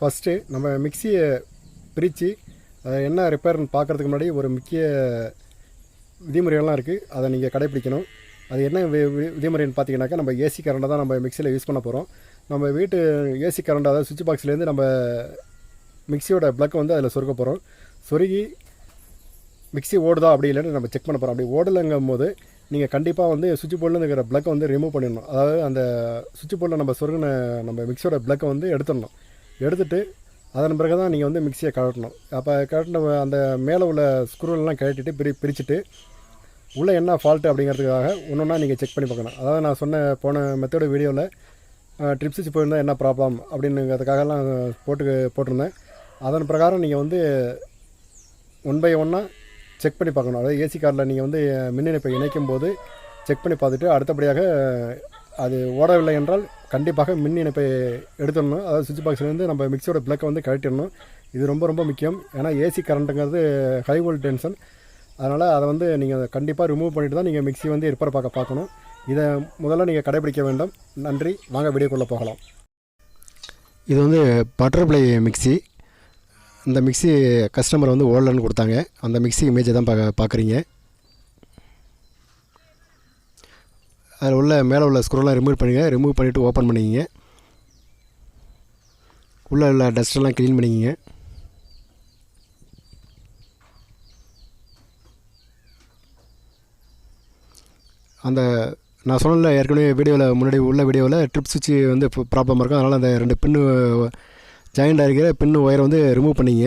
First நம்ம மிக்சியை பிரித்து அதை என்ன ரிப்பேர்னு பார்க்குறதுக்கு முன்னாடி ஒரு முக்கிய விதிமுறைகள்லாம் இருக்குது அதை நீங்கள் கடைப்பிடிக்கணும். அது என்ன வி- விதிமுறைன்னு பார்த்தீங்கன்னாக்கா நம்ம ஏசி கரண்டை தான் நம்ம மிக்சியில் யூஸ் பண்ண போகிறோம் நம்ம வீட்டு ஏசி கரண்ட் அதாவது சுவிட்ச் பாக்ஸ்லேருந்து நம்ம மிக்சியோட ப்ளக் வந்து அதில் சொருக போகிறோம் சொருகி மிக்ஸி ஓடுதா அப்படி இல்லைன்னு நம்ம செக் பண்ண போகிறோம் அப்படி ஓடலைங்கும் போது நீங்கள் கண்டிப்பாக வந்து சுவிட்ச் போர்டில் இருக்கிற ப்ளக்கை வந்து ரிமூவ் பண்ணிடணும். அதாவது அந்த சுவிட்ச் போர்டில் நம்ம சொருகின நம்ம மிக்சியோட ப்ளக்கை வந்து எடுத்துடணும். எடுத்துகிட்டு அதன் பிறகு தான் நீங்கள் வந்து மிக்சியை கழட்டணும். அப்போ கழட்டின அந்த மேலே உள்ள ஸ்க்ரூவெல்லாம் கழட்டிட்டு பிரி பிரிச்சுட்டு உள்ளே என்ன ஃபால்ட்டு அப்படிங்கிறதுக்காக ஒன்றா நீங்கள் செக் பண்ணி பார்க்கணும். அதாவது நான் சொன்ன போன மெத்தோட வீடியோவில் ட்ரிப்ஸ் வச்சு போயிருந்தால் என்ன ப்ராப்ளம் அப்படின்னுங்கிறதுக்காகலாம் போட்டு போட்டிருந்தேன். அதன் பிரகாரம் நீங்கள் வந்து ஒன் பை ஒன்னாக செக் பண்ணி பார்க்கணும். அதாவது ஏசி காரில் நீங்கள் வந்து மின் இணைப்பை இணைக்கும் போது செக் பண்ணி பார்த்துட்டு அடுத்தபடியாக அது ஓடவில்லை என்றால் கண்டிப்பாக மின் இணைப்பை எடுத்துடணும். அதாவது சுவிட்ச் பாக்ஸ்லேருந்து நம்ம மிக்சியோட பிளக்கை வந்து கழட்டிடணும். இது ரொம்ப ரொம்ப முக்கியம். ஏன்னா ஏசி கரண்ட்டுங்கிறது ஹை வோல்ட் டென்ஷன் அதனால் அதை வந்து நீங்கள் கண்டிப்பாக ரிமூவ் பண்ணிட்டு தான் நீங்கள் மிக்ஸி வந்து ரிப்பேர் பார்க்க பார்க்கணும். இதை முதல்ல நீங்கள் கடைபிடிக்க வேண்டும். நன்றி. வாங்க வீடியோக்குள்ளே போகலாம். இது வந்து பட்டர்ஃப்ளை மிக்ஸி இந்த மிக்ஸி கஸ்டமர் வந்து ஓடலன்னு கொடுத்தாங்க. அந்த மிக்ஸி இமேஜை தான் பார்க்க பார்க்குறீங்க. அதில் உள்ள மேலே உள்ள ஸ்க்ரோலாம் ரிமூவ் பண்ணுங்க ரிமூவ் பண்ணிவிட்டு ஓப்பன் பண்ணிக்கிங்க. உள்ளே உள்ள டஸ்ட்டெல்லாம் க்ளீன் பண்ணிக்கிங்க. அந்த நான் சொன்னல ஏற்கனவே வீடியோவில் முன்னாடி உள்ள வீடியோவில் ட்ரிப் சுவிட்ச் வந்து ப்ராப்ளமாக இருக்கும். அதனால் அந்த ரெண்டு பின்னு ஜாயிண்ட் ஆகிருக்கிற பின்னு ஒயரை வந்து ரிமூவ் பண்ணிங்க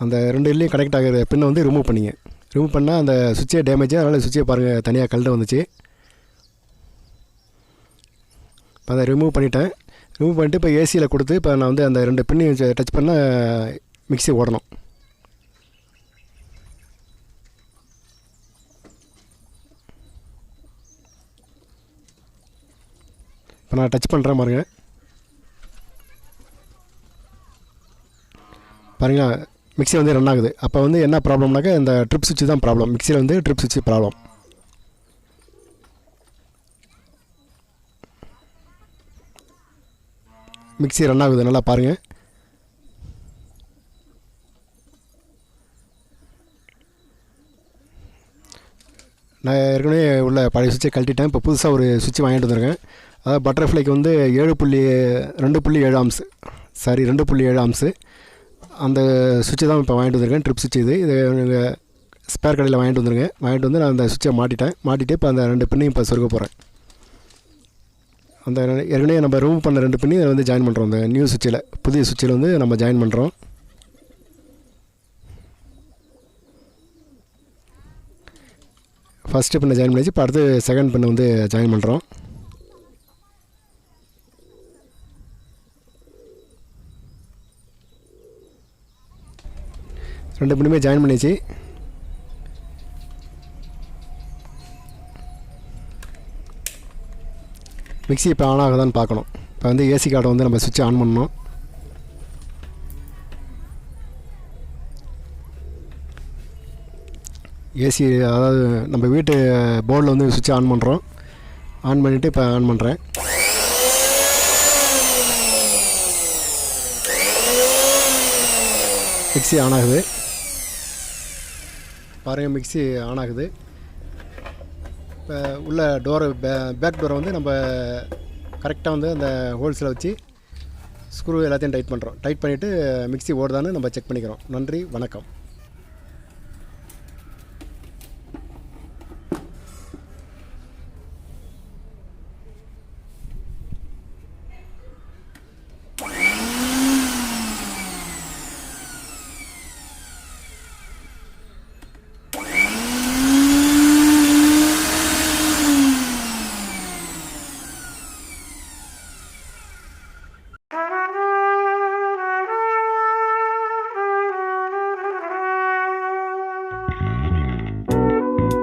அந்த ரெண்டு இல்லையும் கனெக்ட் ஆகிற பின்னை வந்து ரிமூவ் பண்ணிங்க ரிமூவ் பண்ணால் அந்த சுவிட்சே டேமேஜ் அதனால் சுவிட்சே பாருங்கள் தனியாக கல்ட்டு வந்துச்சு. இப்போ அதை ரிமூவ் பண்ணிட்டேன். ரிமூவ் பண்ணிட்டு இப்போ ஏசியில் கொடுத்து இப்போ நான் வந்து அந்த ரெண்டு பின்னையும் டச் பண்ணால் மிக்சி ஓடணும். இப்போ நான் டச் பண்ணுறேன் பாருங்கள் பாருங்களா மிக்ஸி வந்து ரன் ஆகுது. அப்போ வந்து என்ன ப்ராப்ளம்னாக்கா இந்த ட்ரிப் சுவிட்ச் தான் ப்ராப்ளம் மிக்சியில் வந்து ட்ரிப் சுவிட்ச் ப்ராப்ளம் மிக்ஸி ரன் ஆகுது. நல்லா பாருங்கள் நான் ஏற்கனவே உள்ள பழைய சுவிட்சை கழட்டிட்டேன். இப்போ புதுசாக ஒரு சுவிட்ச் வாங்கிட்டு வந்திருக்கேன். அதாவது பட்டர்ஃப்ளைக்கு வந்து ஏழு புள்ளி ரெண்டு புள்ளி ஏழு ஆம்ஸ் சாரி ரெண்டு புள்ளி ஏழு ஆம்ஸு அந்த சுவிட்சை தான் இப்போ வாங்கிட்டு வந்திருக்கேன் ட்ரிப் சுவிட்ச் இது. இது நீங்கள் ஸ்பேர் கடையில் வாங்கிட்டு வந்துருங்க வாங்கிட்டு வந்து நான் அந்த சுவிட்சை மாட்டிட்டேன். மாட்டிட்டு இப்போ அந்த ரெண்டு பின்னையும் இப்போ சொருக போகிறேன் அந்த ஏற்கனவே நம்ம ரிமூவ் பண்ண ரெண்டு பின்னையும் வந்து ஜாயின் பண்ணுறோம் அந்த நியூ சுவிட்சில் புதிய சுவிட்சில் வந்து நம்ம ஜாயின் பண்ணுறோம் ஃபஸ்ட்டு பின்னை ஜாயின் பண்ணிச்சு இப்போ அடுத்து செகண்ட் பின்னை வந்து ஜாயின் பண்ணுறோம் ரெண்டு பின்னுமே ஜாயின் பண்ணிச்சு மிக்ஸி இப்போ ஆன் ஆகுதான்னு பார்க்கணும். இப்போ வந்து ஏசி கார்டை வந்து நம்ம சுவிட்ச் ஆன் பண்ணணும். ஏசி அதாவது நம்ம வீட்டு போர்டில் வந்து சுவிட்ச் ஆன் பண்ணுறோம் ஆன் பண்ணிவிட்டு இப்போ ஆன் பண்ணுறேன் மிக்ஸி ஆன் ஆகுது. பாருங்கள் மிக்ஸி ஆன் ஆகுது இப்போ உள்ள டோரை பே பேக் டோரை வந்து நம்ம கரெக்டாக வந்து அந்த ஹோல்ஸில் வச்சு ஸ்க்ரூ எல்லாத்தையும் டைட் பண்ணுறோம் டைட் பண்ணிவிட்டு மிக்ஸி ஓடுதான்னு நம்ம செக் பண்ணிக்கிறோம். நன்றி வணக்கம்.